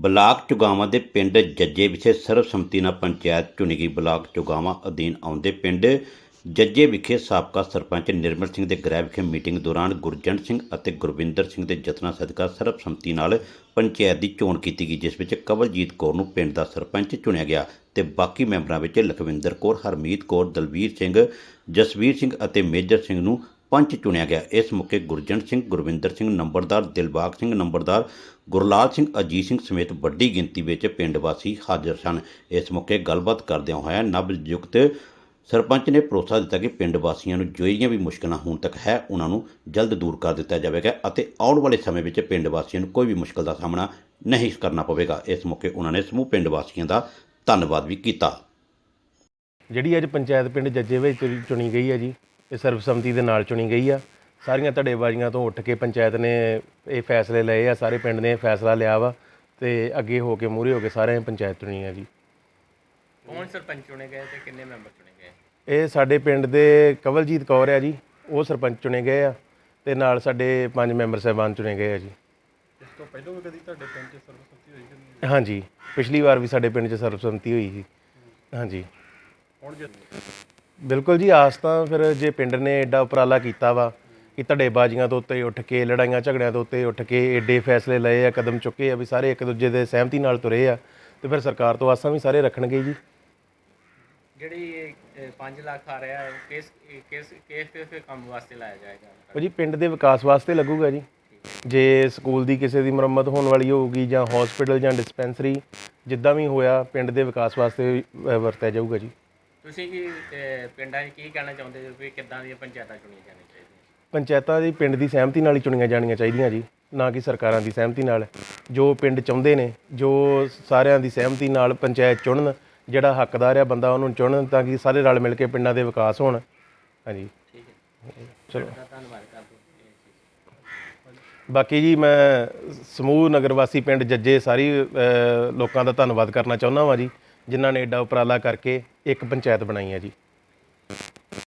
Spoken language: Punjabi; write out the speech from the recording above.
ਬਲਾਕ ਚੁਗਾਵਾਂ ਦੇ ਪਿੰਡ ਜੱਜੇ ਵਿਖੇ ਸਰਬਸੰਮਤੀ ਨਾਲ ਪੰਚਾਇਤ ਚੁਣੀ ਗਈ। ਬਲਾਕ ਚੁਗਾਵਾਂ ਅਧੀਨ ਆਉਂਦੇ ਪਿੰਡ ਜੱਜੇ ਵਿਖੇ ਸਾਬਕਾ ਸਰਪੰਚ ਨਿਰਮਲ ਸਿੰਘ ਦੇ ਗ੍ਰਹਿ ਵਿਖੇ ਮੀਟਿੰਗ ਦੌਰਾਨ ਗੁਰਜੰਟ ਸਿੰਘ ਅਤੇ ਗੁਰਵਿੰਦਰ ਸਿੰਘ ਦੇ ਯਤਨਾਂ ਸਦਕਾ ਸਰਬਸੰਮਤੀ ਨਾਲ ਪੰਚਾਇਤ ਦੀ ਚੋਣ ਕੀਤੀ ਗਈ, ਜਿਸ ਵਿੱਚ ਕਵਲਜੀਤ ਕੌਰ ਨੂੰ ਪਿੰਡ ਦਾ ਸਰਪੰਚ ਚੁਣਿਆ ਗਿਆ ਤੇ ਬਾਕੀ ਮੈਂਬਰਾਂ ਵਿੱਚ ਲਖਵਿੰਦਰ ਕੌਰ, ਹਰਮੀਤ ਕੌਰ, ਦਲਵੀਰ ਸਿੰਘ, ਜਸਵੀਰ ਸਿੰਘ ਅਤੇ ਮੇਜਰ ਸਿੰਘ ਨੂੰ ਪੰਚ ਚੁਣਿਆ ਗਿਆ। ਇਸ ਮੌਕੇ ਗੁਰਜੰਟ ਸਿੰਘ, ਗੁਰਵਿੰਦਰ ਸਿੰਘ, ਨੰਬਰਦਾਰ ਦਿਲਬਾਗ ਸਿੰਘ, ਨੰਬਰਦਾਰ ਗੁਰਲਾਲ ਸਿੰਘ, ਅਜੀਤ ਸਿੰਘ ਸਮੇਤ ਵੱਡੀ ਗਿਣਤੀ ਵਿੱਚ ਪਿੰਡ ਵਾਸੀ ਹਾਜ਼ਰ ਸਨ। ਇਸ ਮੌਕੇ ਗੱਲਬਾਤ ਕਰਦਿਆਂ ਹੋਇਆ ਨਵਯੁਕਤ ਸਰਪੰਚ ਨੇ ਭਰੋਸਾ ਦਿੱਤਾ ਕਿ ਪਿੰਡ ਵਾਸੀਆਂ ਨੂੰ ਜਿਹੜੀਆਂ ਵੀ ਮੁਸ਼ਕਲਾਂ ਹੁਣ ਤੱਕ ਹੈ, ਉਹਨਾਂ ਨੂੰ ਜਲਦ ਦੂਰ ਕਰ ਦਿੱਤਾ ਜਾਵੇਗਾ ਅਤੇ ਆਉਣ ਵਾਲੇ ਸਮੇਂ ਵਿੱਚ ਪਿੰਡ ਵਾਸੀਆਂ ਨੂੰ ਕੋਈ ਵੀ ਮੁਸ਼ਕਲ ਦਾ ਸਾਹਮਣਾ ਨਹੀਂ ਕਰਨਾ ਪਵੇਗਾ। ਇਸ ਮੌਕੇ ਉਹਨਾਂ ਨੇ ਸਮੂਹ ਪਿੰਡ ਵਾਸੀਆਂ ਦਾ ਧੰਨਵਾਦ ਵੀ ਕੀਤਾ। ਜਿਹੜੀ ਅੱਜ ਪੰਚਾਇਤ ਪਿੰਡ ਜੱਜੇ ਵਿੱਚ ਚੁਣੀ ਗਈ ਹੈ ਜੀ ਇਹ ਸਰਬਸੰਮਤੀ ਦੇ ਨਾਲ ਚੁਣੀ ਗਈ ਆ। ਸਾਰੀਆਂ ਧੜੇਬਾਜ਼ੀਆਂ ਤੋਂ ਉੱਠ ਕੇ ਪੰਚਾਇਤ ਨੇ ਇਹ ਫੈਸਲੇ ਲਏ ਆ ਸਾਰੇ ਪਿੰਡ ਨੇ ਇਹ ਫੈਸਲਾ ਲਿਆ ਵਾ ਤੇ ਅੱਗੇ ਹੋ ਕੇ ਮੂਹਰੇ ਹੋ ਕੇ ਸਾਰਿਆਂ ਨੇ ਪੰਚਾਇਤ ਚੁਣੀ ਆ ਜੀ। ਕੌਣ ਸਰਪੰਚ ਚੁਣੇ ਗਏ ਤੇ ਕਿੰਨੇ ਮੈਂਬਰ ਚੁਣੇ ਗਏ? ਇਹ ਸਾਡੇ ਪਿੰਡ ਦੇ ਕਵਲਜੀਤ ਕੌਰ ਆ ਜੀ ਉਹ ਸਰਪੰਚ ਚੁਣੇ ਗਏ ਆ ਤੇ ਨਾਲ ਸਾਡੇ ਪੰਜ ਮੈਂਬਰ ਸਾਹਿਬਾਨ ਚੁਣੇ ਗਏ ਆ ਜੀ। ਇਸ ਤੋਂ ਪਹਿਲਾਂ ਵੀ ਕਦੀ ਤੁਹਾਡੇ ਪਿੰਡ 'ਚ ਸਰਬਸੰਮਤੀ ਹੋਈ ਕਿ ਨਹੀਂ? ਹਾਂਜੀ ਪਿਛਲੀ ਵਾਰ ਵੀ ਸਾਡੇ ਪਿੰਡ 'ਚ ਸਰਬਸੰਮਤੀ ਹੋਈ ਸੀ। ਹਾਂਜੀ। ਹੁਣ ਜੇ ਬਿਲਕੁਲ ਜੀ ਆਸ ਤਾਂ ਫਿਰ ਜੇ ਪਿੰਡ ਨੇ ਐਡਾ ਉਪਰਾਲਾ ਕੀਤਾ ਵਾ ਕਿ ਧੜੇਬਾਜ਼ੀਆਂ ਤੋਂ ਉੱਤੇ ਉੱਠ ਕੇ ਲੜਾਈਆਂ ਝਗੜਿਆਂ ਤੋਂ ਉੱਤੇ ਉੱਠ ਕੇ ਐਡੇ ਫੈਸਲੇ ਲਏ ਆ ਕਦਮ ਚੁੱਕੇ ਆ ਵੀ ਸਾਰੇ ਇੱਕ ਦੂਜੇ ਦੇ ਸਹਿਮਤੀ ਨਾਲ ਤੁਰੇ ਆ ਤੇ ਫਿਰ ਸਰਕਾਰ ਤੋਂ ਆਸਾਂ ਵੀ ਸਾਰੇ ਰੱਖਣਗੇ ਜੀ। ਜਿਹੜੀ 5 ਲੱਖ ਆ ਰਿਹਾ ਕਿਸ ਕਿਸ ਕਿਸ ਕਿਸ ਕੰਮ ਵਾਸਤੇ ਲਾਇਆ ਜਾਏਗਾ? ਉਹ ਜੀ ਪਿੰਡ ਦੇ ਵਿਕਾਸ ਵਾਸਤੇ ਲੱਗੂਗਾ ਜੀ। ਜੇ ਸਕੂਲ ਦੀ ਕਿਸੇ ਦੀ ਮੁਰੰਮਤ ਹੋਣ ਵਾਲੀ ਹੋਊਗੀ ਜਾਂ ਹਸਪੀਟਲ ਜਾਂ ਡਿਸਪੈਂਸਰੀ ਜਿੱਦਾਂ ਵੀ ਹੋਇਆ ਪਿੰਡ ਦੇ ਵਿਕਾਸ ਵਾਸਤੇ ਵਰਤਿਆ ਜਾਊਗਾ ਜੀ। ਤੁਸੀਂ ਕੀ ਅਹ, ਪਿੰਡਾਂ 'ਚ ਕੀ ਕਹਿਣਾ ਚਾਹੁੰਦੇ ਹੋ ਵੀ ਕਿੱਦਾਂ ਦੀਆਂ ਪੰਚਾਇਤਾਂ ਚੁਣੀਆਂ ਜਾਣੀਆਂ ਚਾਹੀਦੀਆਂ? ਪੰਚਾਇਤਾਂ ਦੀ ਪਿੰਡ ਦੀ ਸਹਿਮਤੀ ਨਾਲ ਹੀ ਚੁਣੀਆਂ ਜਾਣੀਆਂ ਚਾਹੀਦੀਆਂ ਜੀ ਨਾ ਕਿ ਸਰਕਾਰਾਂ ਦੀ ਸਹਿਮਤੀ ਨਾਲ। ਜੋ ਪਿੰਡ ਚਾਹੁੰਦੇ ਨੇ ਜੋ ਸਾਰਿਆਂ ਦੀ ਸਹਿਮਤੀ ਨਾਲ ਪੰਚਾਇਤ ਚੁਣਨ ਜਿਹੜਾ ਹੱਕਦਾਰ ਆ ਬੰਦਾ ਉਹਨੂੰ ਚੁਣਨ ਤਾਂ ਕਿ ਸਾਰੇ ਰਲ ਮਿਲ ਕੇ ਪਿੰਡਾਂ ਦੇ ਵਿਕਾਸ ਹੋਣ। ਹਾਂਜੀ। ਠੀਕ ਹੈ। ਚਲੋ। ਤਾਂ ਧੰਨਵਾਦ ਬਾਕੀ ਜੀ ਮੈਂ ਸਮੂਹ ਨਗਰ ਵਾਸੀ ਪਿੰਡ ਜੱਜੇ ਸਾਰੀ ਅ, ਲੋਕਾਂ ਦਾ ਧੰਨਵਾਦ ਕਰਨਾ ਚਾਹੁੰਦਾ ਵਾਂ ਜੀ। ਜਿਨ੍ਹਾਂ ਨੇ ਐਡਾ ਉਪਰਾਲਾ ਕਰਕੇ ਇੱਕ ਪੰਚਾਇਤ ਬਣਾਈ ਹੈ ਜੀ।